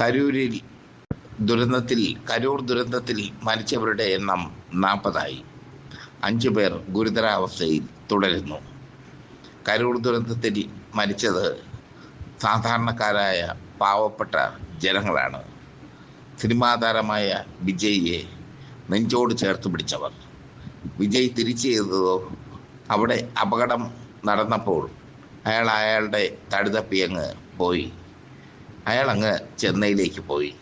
കരൂരിൽ ദുരന്തത്തിൽ കരൂർ ദുരന്തത്തിൽ മരിച്ചവരുടെ എണ്ണം നാൽപ്പതായി. അഞ്ചു പേർ ഗുരുതരാവസ്ഥയിൽ തുടരുന്നു. കരൂർ ദുരന്തത്തിൽ മരിച്ചത് സാധാരണക്കാരായ പാവപ്പെട്ട ജനങ്ങളാണ്. സിനിമാ താരമായ വിജയിയെ നെഞ്ചോട് ചേർത്ത് പിടിച്ചവർ. വിജയ് തിരിച്ചു ചെയ്തതോ അവിടെ അപകടം നടന്നപ്പോൾ അയാൾ അയാളുടെ തടുതപ്പിയങ്ങ് പോയി. അയാൾ അങ്ങ് ചെന്നൈയിലേക്ക് പോയി.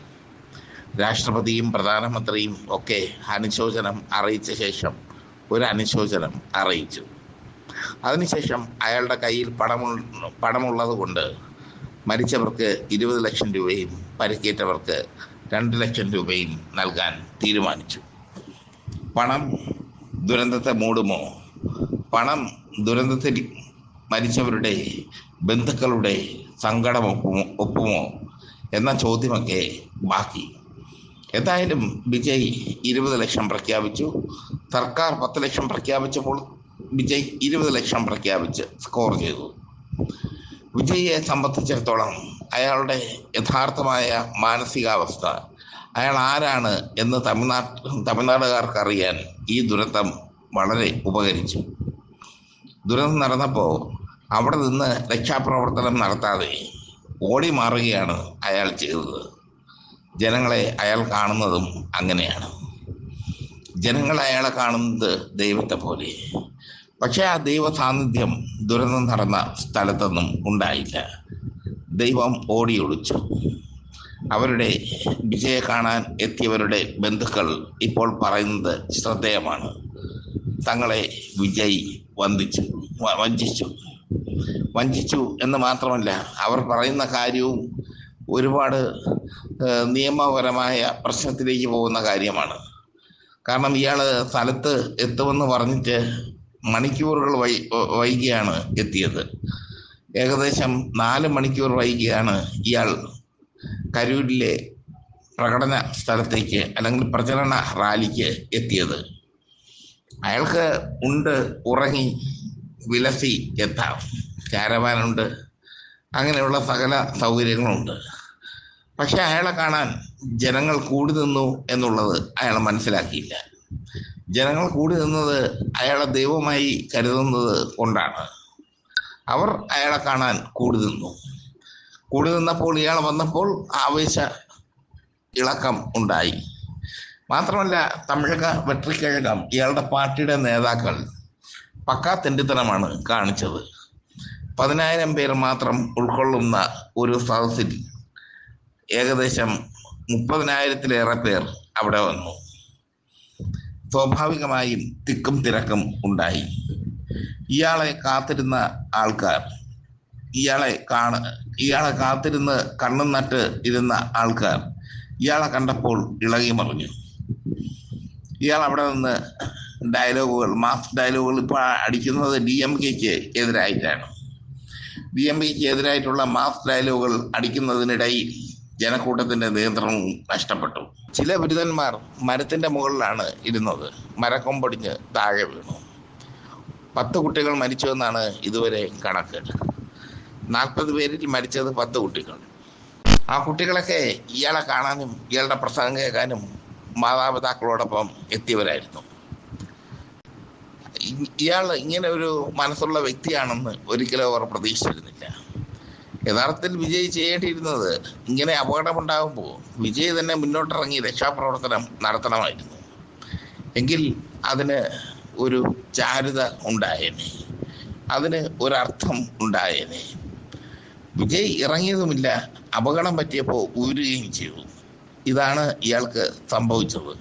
രാഷ്ട്രപതിയും പ്രധാനമന്ത്രിയും ഒക്കെ അനുശോചനം അറിയിച്ച ശേഷം ഒരു അനുശോചനം അറിയിച്ചു. അതിനുശേഷം അയാളുടെ കയ്യിൽ പണമു പണമുള്ളത് കൊണ്ട് മരിച്ചവർക്ക് ഇരുപത് ലക്ഷം രൂപയും പരിക്കേറ്റവർക്ക് രണ്ട് ലക്ഷം രൂപയും നൽകാൻ തീരുമാനിച്ചു. പണം ദുരന്തത്തെ മൂടുമോ? പണം ദുരന്തത്തിൽ മരിച്ചവരുടെ ബന്ധുക്കളുടെ സങ്കടം ഒപ്പുമോ ഒപ്പുമോ എന്ന ചോദ്യമൊക്കെ ബാക്കി. എന്തായാലും വിജയ് ഇരുപത് ലക്ഷം പ്രഖ്യാപിച്ചു. സർക്കാർ പത്ത് ലക്ഷം പ്രഖ്യാപിച്ചപ്പോൾ വിജയ് ഇരുപത് ലക്ഷം പ്രഖ്യാപിച്ച് സ്കോർ ചെയ്തു. വിജയിയെ സംബന്ധിച്ചിടത്തോളം അയാളുടെ യഥാർത്ഥമായ മാനസികാവസ്ഥ അയാൾ ആരാണ് എന്ന് തമിഴ്നാട് തമിഴ്നാടുകാർക്ക് അറിയാൻ ഈ ദുരന്തം വളരെ ഉപകരിച്ചു. ദുരന്തം നടന്നപ്പോൾ അവിടെ നിന്ന് രക്ഷാപ്രവർത്തനം നടത്താതെ ഓടി മാറുകയാണ് അയാൾ ചെയ്തത്. ജനങ്ങളെ അയാൾ കാണുന്നതും അങ്ങനെയാണ്. ജനങ്ങൾ അയാളെ കാണുന്നത് ദൈവത്തെ പോലെ. പക്ഷേ ആ ദൈവ സാന്നിധ്യം ദുരന്തം നടന്ന സ്ഥലത്തൊന്നും ഉണ്ടായില്ല. ദൈവം ഓടിയൊളിച്ചു അവരുടെ വിജയെ കാണാൻ എത്തിയവരുടെ ബന്ധുക്കൾ ഇപ്പോൾ പറയുന്നത് ശ്രദ്ധേയമാണ്. തങ്ങളെ വിജയ് വന്ദിച്ചു വഞ്ചിച്ചു. വഞ്ചിച്ചു എന്ന് മാത്രമല്ല അവർ പറയുന്ന കാര്യവും ഒരുപാട് നിയമപരമായ പ്രശ്നത്തിലേക്ക് പോകുന്ന കാര്യമാണ്. കാരണം ഇയാൾ സ്ഥലത്ത് എത്തുമെന്ന് പറഞ്ഞിട്ട് മണിക്കൂറുകൾ വൈ വൈകിയാണ് എത്തിയത്. ഏകദേശം നാല് മണിക്കൂർ വൈകിയാണ് ഇയാൾ കരൂരിലെ പ്രകടന സ്ഥലത്തേക്ക് അല്ലെങ്കിൽ പ്രചരണ റാലിക്ക് എത്തിയത്. അയാൾക്ക് ഉണ്ട് ഉറങ്ങി വിലസി എത്താം. കാരവാനുണ്ട് അങ്ങനെയുള്ള സകല സൗകര്യങ്ങളുണ്ട്. പക്ഷെ അയാളെ കാണാൻ ജനങ്ങൾ കൂടി നിന്നു എന്നുള്ളത് അയാൾ മനസ്സിലാക്കിയില്ല. ജനങ്ങൾ കൂടി നിന്നത് അയാളെ ദൈവമായി കരുതുന്നത് കൊണ്ടാണ്. അവർ അയാളെ കാണാൻ കൂടി നിന്നു. കൂടി നിന്നപ്പോൾ ഇയാൾ വന്നപ്പോൾ ആവേശ ഇളക്കം ഉണ്ടായി. മാത്രമല്ല തമിഴക വെട്രിക്കഴകം ഇയാളുടെ പാർട്ടിയുടെ നേതാക്കൾ പക്കാ തെണ്ടിത്തനമാണ് കാണിച്ചത്. പതിനായിരം പേർ മാത്രം ഉൾക്കൊള്ളുന്ന ഒരു സദസ്സിൽ ഏകദേശം മുപ്പതിനായിരത്തിലേറെ പേർ അവിടെ വന്നു. സ്വാഭാവികമായും തിക്കും തിരക്കും ഉണ്ടായി. ഇയാളെ കാത്തിരുന്ന ആൾക്കാർ ഇയാളെ കാണ ഇയാളെ കാത്തിരുന്ന് കണ്ണും നട്ട് ഇരുന്ന ആൾക്കാർ ഇയാളെ കണ്ടപ്പോൾ ഇളകി മറിഞ്ഞു. ഇയാൾ അവിടെ നിന്ന് ഡയലോഗുകൾ മാസ് ഡയലോഗുകൾ ഇപ്പോൾ അടിക്കുന്നത് ഡി എം കെക്ക് എതിരായിട്ടാണ്. ഡി എം കെക്ക് എതിരായിട്ടുള്ള മാസ് ഡയലോഗുകൾ അടിക്കുന്നതിനിടയിൽ ജനക്കൂട്ടത്തിന്റെ നിയന്ത്രണവും നഷ്ടപ്പെട്ടു. ചില ബിരുദന്മാർ മരത്തിന്റെ മുകളിലാണ് ഇരുന്നത്. മരക്കൊമ്പടിഞ്ഞ് താഴെ വീണു. പത്ത് കുട്ടികൾ മരിച്ചു എന്നാണ് ഇതുവരെ കണക്ക്. നാൽപ്പത് പേരിൽ മരിച്ചത് പത്ത് കുട്ടികൾ. ആ കുട്ടികളൊക്കെ ഇയാളെ കാണാനും ഇയാളുടെ പ്രസംഗം കേൾക്കാനും മാതാപിതാക്കളോടൊപ്പം എത്തിയവരായിരുന്നു. ഇയാൾ ഇങ്ങനെ ഒരു മനസ്സുള്ള വ്യക്തിയാണെന്ന് ഒരിക്കലും അവർ പ്രതീക്ഷിച്ചിരുന്നില്ല. യഥാർത്ഥത്തിൽ വിജയ് ചെയ്യേണ്ടിയിരുന്നത് ഇങ്ങനെ അപകടമുണ്ടാകുമ്പോൾ വിജയ് തന്നെ മുന്നോട്ടിറങ്ങി രക്ഷാപ്രവർത്തനം നടത്തണമായിരുന്നു. എങ്കിൽ അതിന് ഒരു ചാരുത ഉണ്ടായേനെ. അതിന് ഒരർത്ഥം ഉണ്ടായേനെ. വിജയ് ഇറങ്ങിയതുമില്ല അപകടം പറ്റിയപ്പോൾ ഊരുകയും ചെയ്തു. ഇതാണ് ഇയാൾക്ക് സംഭവിച്ചത്.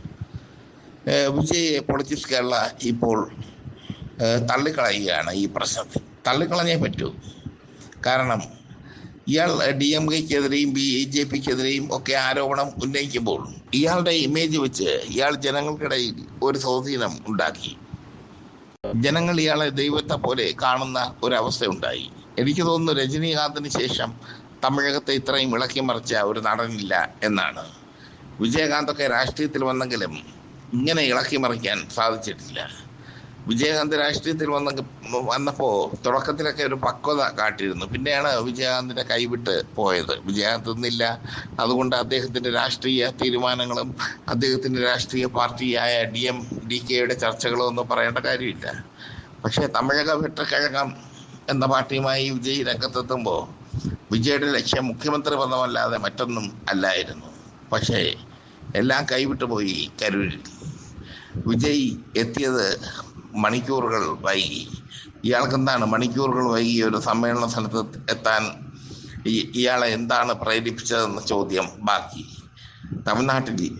വിജയ് പൊളിറ്റിക്സ് കേരള ഇപ്പോൾ തള്ളിക്കളയുകയാണ് ഈ പ്രശ്നത്തിൽ തള്ളിക്കളഞ്ഞേ പറ്റൂ. കാരണം ഇയാൾ ഡി എം കെക്കെതിരെയും ബി ജെ പിക്കെതിരെയും ഒക്കെ ആരോപണം ഉന്നയിക്കുമ്പോൾ ഇയാളുടെ ഇമേജ് വെച്ച് ഇയാൾ ജനങ്ങൾക്കിടയിൽ ഒരു സ്വാധീനം ഉണ്ടാക്കി. ജനങ്ങൾ ഇയാളെ ദൈവത്തെ പോലെ കാണുന്ന ഒരവസ്ഥ ഉണ്ടായി എനിക്ക് തോന്നുന്നു രജനീകാന്തിന് ശേഷം തമിഴകത്തെ ഇത്രയും ഇളക്കി മറിച്ച ഒരു നടനില്ല എന്നാണ്. വിജയകാന്തൊക്കെ രാഷ്ട്രീയത്തിൽ വന്നെങ്കിലും ഇങ്ങനെ ഇളക്കി മറിക്കാൻ സാധിച്ചിട്ടില്ല. വിജയകാന്ത് രാഷ്ട്രീയത്തിൽ വന്ന വന്നപ്പോൾ തുടക്കത്തിലൊക്കെ ഒരു പക്വത കാട്ടിയിരുന്നു. പിന്നെയാണ് വിജയകാന്തിന്റെ കൈവിട്ട് പോയത്. വിജയകാന്ത് നിന്നില്ല. അതുകൊണ്ട് അദ്ദേഹത്തിന്റെ രാഷ്ട്രീയ തീരുമാനങ്ങളും അദ്ദേഹത്തിന്റെ രാഷ്ട്രീയ പാർട്ടിയായ ഡി എം ഡി കെയുടെ ചർച്ചകളും ഒന്നും പറയേണ്ട കാര്യമില്ല. പക്ഷേ തമിഴക വെട്ടക്കഴകം എന്ന പാർട്ടിയുമായി വിജയ് രംഗത്തെത്തുമ്പോൾ വിജയുടെ ലക്ഷ്യം മുഖ്യമന്ത്രി പദമല്ലാതെ മറ്റൊന്നും അല്ലായിരുന്നു. പക്ഷേ എല്ലാം കൈവിട്ടു പോയി കരൂരിൽ. വിജയ് എത്തിയത് മണിക്കൂറുകൾ വൈകി. ഇയാൾക്ക് എന്താണ് മണിക്കൂറുകൾ വൈകി ഒരു സമ്മേളന സ്ഥലത്ത് എത്താൻ? ഇയാളെ എന്താണ് പ്രേരിപ്പിച്ചതെന്ന ചോദ്യം ബാക്കി. തമിഴ്നാട്ടിൽ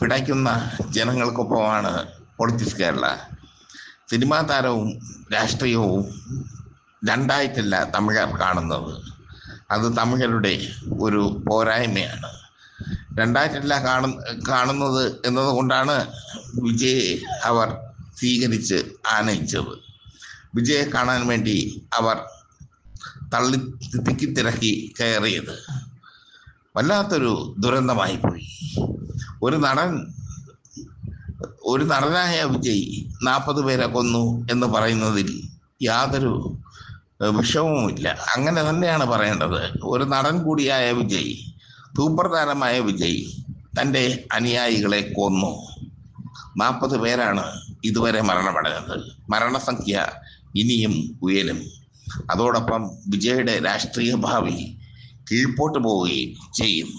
പിടയ്ക്കുന്ന ജനങ്ങൾക്കൊപ്പമാണ് പൊളിറ്റിക്സ് കേരള. സിനിമാ താരവും രാഷ്ട്രീയവും രണ്ടായിട്ടല്ല തമിഴർ കാണുന്നത്. അത് തമിഴരുടെ ഒരു പോരായ്മയാണ്. രണ്ടായിട്ടല്ല കാണു കാണുന്നത് എന്നതുകൊണ്ടാണ് വിജയെ അവർ സ്വീകരിച്ച് ആനയിച്ചത്. വിജയെ കാണാൻ വേണ്ടി അവർ തള്ളി തിക്കിത്തിരക്കി കയറിയത്. വല്ലാത്തൊരു ദുരന്തമായി പോയി. ഒരു നടൻ ഒരു നടനായ വിജയ് നാൽപ്പത് പേരെ കൊന്നു എന്ന് പറയുന്നതിൽ യാതൊരു വിഷമവുമില്ല. അങ്ങനെ തന്നെയാണ് പറയേണ്ടത്. ഒരു നടൻ കൂടിയായ വിജയ് സൂപ്പർ താരമായ വിജയ് തന്റെ അനുയായികളെ കൊന്നു. നാൽപ്പത് പേരാണ് ഇതുവരെ മരണമടഞ്ഞത്. മരണസംഖ്യ ഇനിയും ഉയരും. അതോടൊപ്പം വിജയുടെ രാഷ്ട്രീയ ഭാവി കീഴ്പോട്ട് പോവുകയും ചെയ്യും.